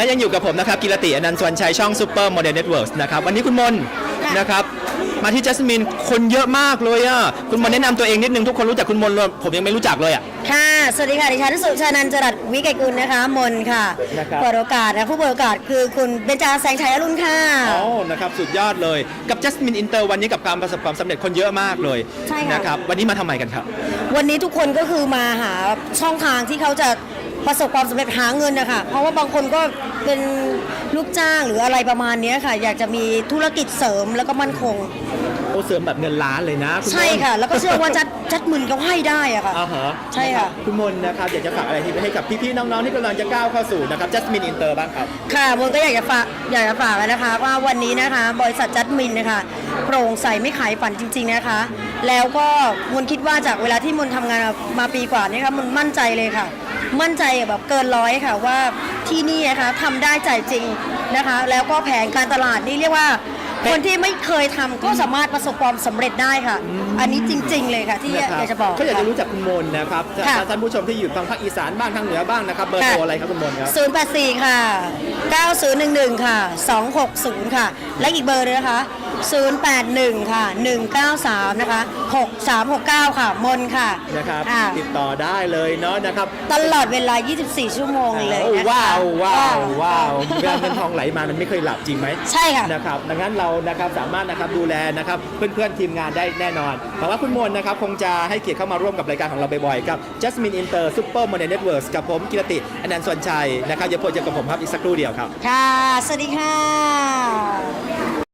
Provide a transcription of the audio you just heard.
และยังอยู่กับผมนะครับกิรติอนันต์สวนชัยช่องซูเปอร์โมเดลเน็ตเวิร์กนะครับวันนี้คุณมนค่ะนะครับมาที่จัสมินคนเยอะมากเลยอะคุณมนแนะนำตัวเองนิดนึงทุกคนรู้จักคุณมนเลยผมยังไม่รู้จักเลยอะ ค่ะ สวัสดีค่ะ ดิฉันสุชานันท์จรัสวิกรกุลนะคะ มนค่ะนะครับ เปิดโอกาสนะผู้เปิดโอกาสคือคุณเบญจาแสงชัยอรุณค่ะอ๋อนะครับสุดยอดเลยกับจัสมินอินเตอร์วันนี้กับการประสบความสำเร็จคนเยอะมากเลยใช่ค่ะ นะครับวันนี้มาทำไมกันครับ วันนี้ทุกคนก็คือมาหาช่องทางที่เขาจะ ประสบความสำเร็จหาเงินนะคะเพราะว่าบางคนก็เป็นลูกจ้างหรืออะไรประมาณเนี้ยค่ะ อยากจะมีธุรกิจเสริมแล้วก็มั่นคงโอ้เสริมแบบเงินล้านเลยนะณมนใช่ค่ะ แล้วก็เชื่อว่าจัดจัดหมื่นเขาให้ได้อะค่ะอ่าฮะใช่ค่ะนรับคุณมนนะครับอยากจะฝากอะไรที่ให้กับพี่ๆน้องๆที่กำลังจะก้าวเข้าสู่นะครับจัสมินอินเตอร์บ้างครับค่ะมนก็อยากจะฝากอยากจะฝากไว้นะคะว่าวันนี้นะคะบริษัทจัดมินนะคะโปร่งใสไม่ขายฝันจริง ๆนะคะ แล้วก็มนคิดว่าจากเวลาที่มนทำงานมาปีกว่านี่ค่ะมนมั่นใจเลยค่ะ มั่นใจแบบเกินร้อยค่ะว่าที่นี่นะคะทำได้จ่ายจริงนะคะ แล้วก็แผนการตลาดนี่เรียกว่า คนที่ไม่เคยทำก็สามารถประสบความสำเร็จได้ค่ะ อันนี้จริง ๆ เลยค่ะ ที่นะคอยากจะบอกเขาอยากจะค่ะรู้จักคุณมนนะครับค่ะ ท่านผู้ชมที่อยู่ทางภาคอีสานบ้างทางเหนือบ้างนะครับเบอร์โทรค่ะอะไรครับคุณมนครับ084 ค่ะ 9011 ค่ะ 260 ค่ะ และอีกเบอร์เลยนะคะ 081 ค่ะ 193 นะคะ 6369 ค่ะ มนค่ะนะครับอ่าติดต่อได้เลยเนาะนะครับตลอดเวลา 24 ชั่วโมงเลยโอ้นะคะว้าวว้าวว้าวเวลาเงินทองไหลมามันไม่เคยหลับจริงไหมใช่ค่ะ นะครับดังนั้นเรานะครับสามารถนะครับดูแลนะครับเพื่อนๆทีมงานได้แน่นอนหวังว่าคุณมนนะครับคงจะให้เกียรติเข้ามาร่วมกับรายการของเราบ่อยๆกับ Jasmine Inter Super Modern Networks กับผมกิรติอนันต์สวนชัยนะครับอย่าพบเจอกับผมครับอีกสักครู่เดียวครับ ค่ะ สวัสดีค่ะ